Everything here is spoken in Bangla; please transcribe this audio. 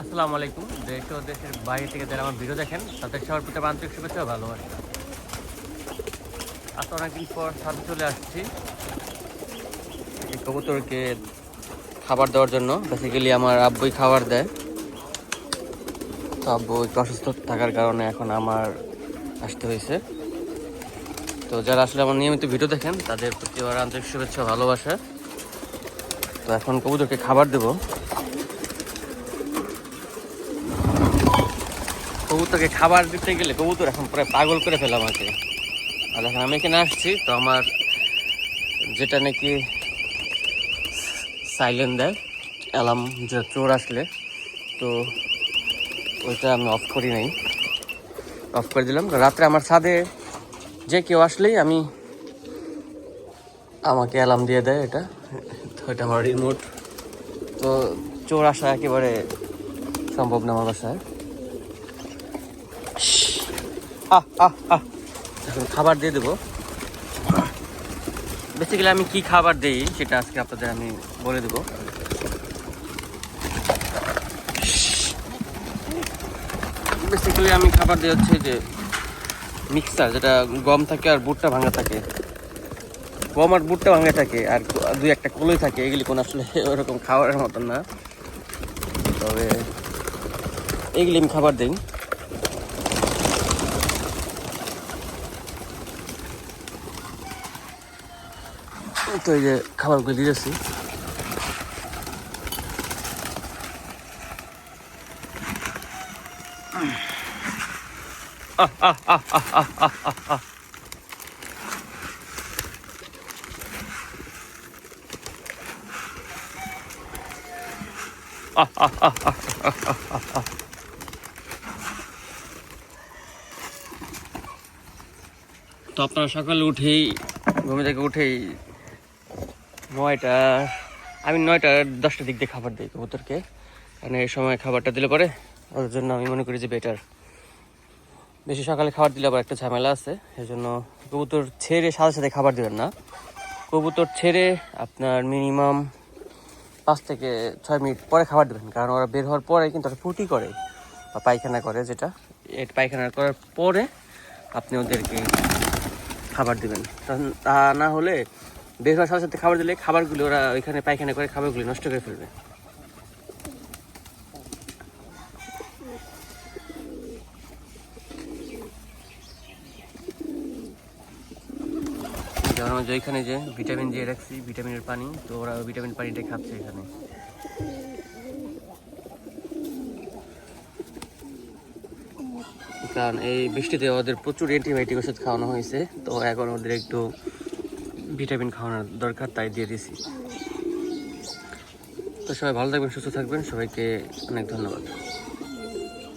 আসসালামু আলাইকুম। দেশ ও দেশের বাইরে থেকে যারা আমার ভিডিও দেখেন, তাদের সবার প্রতি আন্তরিক শুভেচ্ছা ভালোবাসা। আজ অনেকদিন পর সাথে চলে আসছি। কবুতরকে খাবার দেওয়ার জন্য। বেসিক্যালি আমার আব্বুই খাবার দেয়। তো আব্বু একটু অসুস্থ থাকার কারণে এখন আমার আসতে হয়েছে। তো যারা আসলে আমার নিয়মিত ভিডিও দেখেন, তাদের প্রতি আমার আন্তরিক শুভেচ্ছা ভালোবাসা। তো এখন কবুতরকে খাবার দেবো। কবুতরকে খাবার দিতে গেলে কবুতর এখন প্রায় পাগল করে ফেলাম আমাকে। আর এখন আমি এখানে আসছি, তো আমার যেটা নাকি সাইলেন্ট দেয় অ্যালার্ম যে চোর আসলে, তো ওইটা আমি অফ করি নাই। অফ করে দিলাম। রাত্রে আমার ছাদে যে কেউ আসলেই আমি আমাকে অ্যালার্ম দিয়ে দেয় এটা। তো এটা আমার রিমোট তো চোর আসা একেবারে সম্ভব না আমার বাসায়। আহ আহ আহ। এখন খাবার দিয়ে দেবো। বেসিক্যালি আমি কি খাবার দিই সেটা আজকে আপনাদের আমি বলে দেবো। বেসিক্যালি আমি খাবার দিই হচ্ছে যে মিক্সার যেটা গম থাকে আর বুটটা ভাঙা থাকে। গম আর বুটটা ভাঙা থাকে আর দুই একটা কলই থাকে, এগুলি কোনো আসলে ওরকম খাবারের মতন না। তবে এগুলি আমি খাবার দিই। তো এই যে খাবারগুলো দিয়েছি তো আপনারা সকালে উঠেই ঘুমে থেকে উঠেই নয়টা, আমি নয়টা, দশটার দিক দিয়ে খাবার দিই কবুতরকে। কারণ এই সময় খাবারটা দিলে পরে ওর জন্য আমি মনে করি যে বেটার বেশি সকালে খাবার দিলে আবার একটা ঝামেলা আছে এই জন্য কবুতর ছেড়ে সাথে সাথে খাবার দেবেন না। কবুতর ছেড়ে আপনার মিনিমাম পাঁচ থেকে ছয় মিনিট পরে খাবার দেবেন, কারণ ওরা বের হওয়ার পরে কিন্তু ওরা ফুটি করে, বা পায়খানা করে যেটা। পায়খানা করার পরে আপনি ওদেরকে খাবার দিবেন। তা না হলে বের সাথে সাথে খাবার দিলে খাবারগুলো ওরা ওইখানে পায়খানা করে খাবারগুলো নষ্ট করে ফেলবে। যেমন এখানে যে ভিটামিন দিয়ে রাখছি, ভিটামিনের পানি, তো ওরা ভিটামিন পানিটা খাচ্ছে এখানে। কারণ এই বৃষ্টিতে ওদের প্রচুর অ্যান্টিবায়োটিক ওষুধ খাওয়ানো হয়েছে, তো এখন ওদের একটু ভিটামিন খাওয়ানোর দরকার, তাই দিয়ে দিছি তো সবাই ভালো থাকবেন, সুস্থ থাকবেন। সবাইকে অনেক ধন্যবাদ।